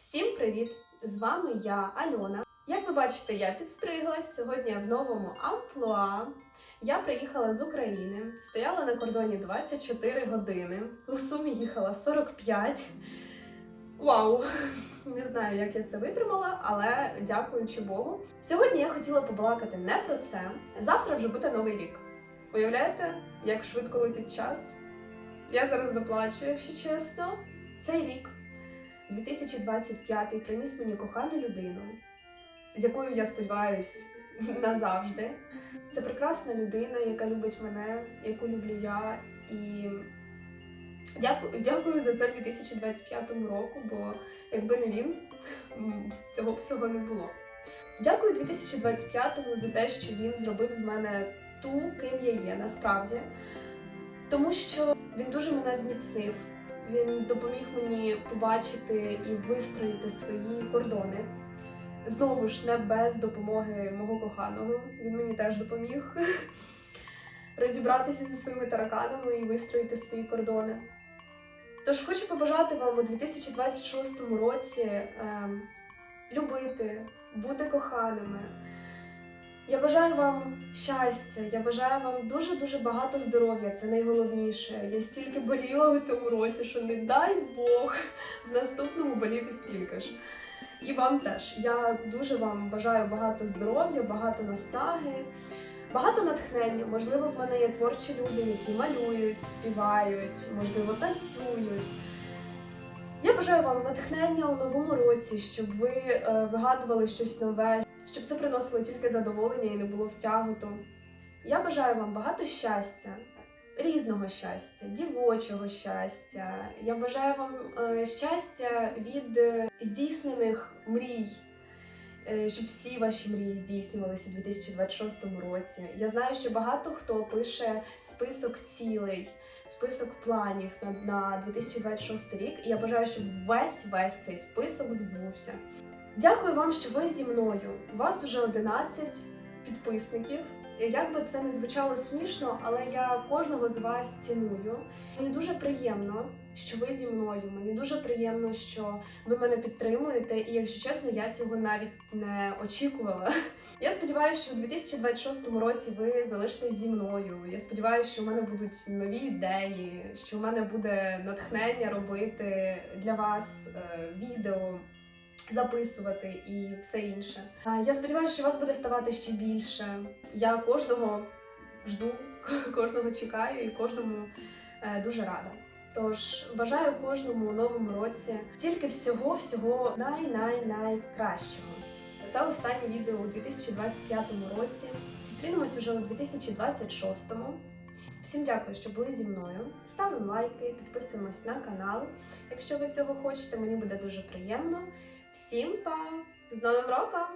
Всім привіт! З вами я, Альона. Як ви бачите, я підстриглась сьогодні в новому амплуа. Я приїхала з України, стояла на кордоні 24 години. У сумі їхала 45. Вау! Не знаю, як я це витримала, але дякуючи Богу. Сьогодні я хотіла побалакати не про це. Завтра вже буде новий рік. Уявляєте, як швидко летить час? Я зараз заплачу, якщо чесно. Цей рік 2025 приніс мені кохану людину, з якою я сподіваюсь назавжди. Це прекрасна людина, яка любить мене, яку люблю я. І дякую, дякую за це 2025 року, бо якби не він, цього всього не було. Дякую 2025 за те, що він зробив з мене ту, ким я є, насправді. Тому що він дуже мене зміцнив. Він допоміг мені побачити і вистроїти свої кордони. Знову ж не без допомоги мого коханого. Він мені теж допоміг розібратися зі своїми тараканами і вистроїти свої кордони. Тож хочу побажати вам у 2026 році ем, любити, бути коханими. Я бажаю вам щастя, я бажаю вам дуже-дуже багато здоров'я, це найголовніше. Я стільки боліла у цьому році, що не дай Бог в наступному боліти стільки ж. І вам теж. Я дуже вам бажаю багато здоров'я, багато наснаги, багато натхнення. Можливо, в мене є творчі люди, які малюють, співають, можливо, танцюють. Я бажаю вам натхнення у новому році, щоб ви е, вигадували щось нове, щоб це приносило тільки задоволення і не було втягуту. Я бажаю вам багато щастя, різного щастя, дівочого щастя. Я бажаю вам е, щастя від е, здійснених мрій. е, Щоб всі ваші мрії здійснювалися у 2026 році. Я знаю, що багато хто пише список цілей, список планів на 2026 рік. І я бажаю, щоб весь весь цей список збувся. Дякую вам, що ви зі мною. У вас уже 11 підписників. Як би це не звучало смішно, але я кожного з вас ціную. Мені дуже приємно, що ви зі мною. Мені дуже приємно, що ви мене підтримуєте, і якщо чесно, я цього навіть не очікувала. Я сподіваюся, що у 2026 році ви залишитесь зі мною. Я сподіваюся, що в мене будуть нові ідеї, що в мене буде натхнення робити для вас е, відео записувати і все інше. Я сподіваюся, що вас буде ставати ще більше. Я кожного жду, кожного чекаю і кожному е, дуже рада. Тож бажаю кожному новому році тільки всього, всього най-най-найкращого. Це останнє відео у 2025 році. Зустрінемось уже у 2026. Всім дякую, що були зі мною. Ставимо лайки, підписуємось на канал. Якщо ви цього хочете, мені буде дуже приємно. Всім па! З Новим роком!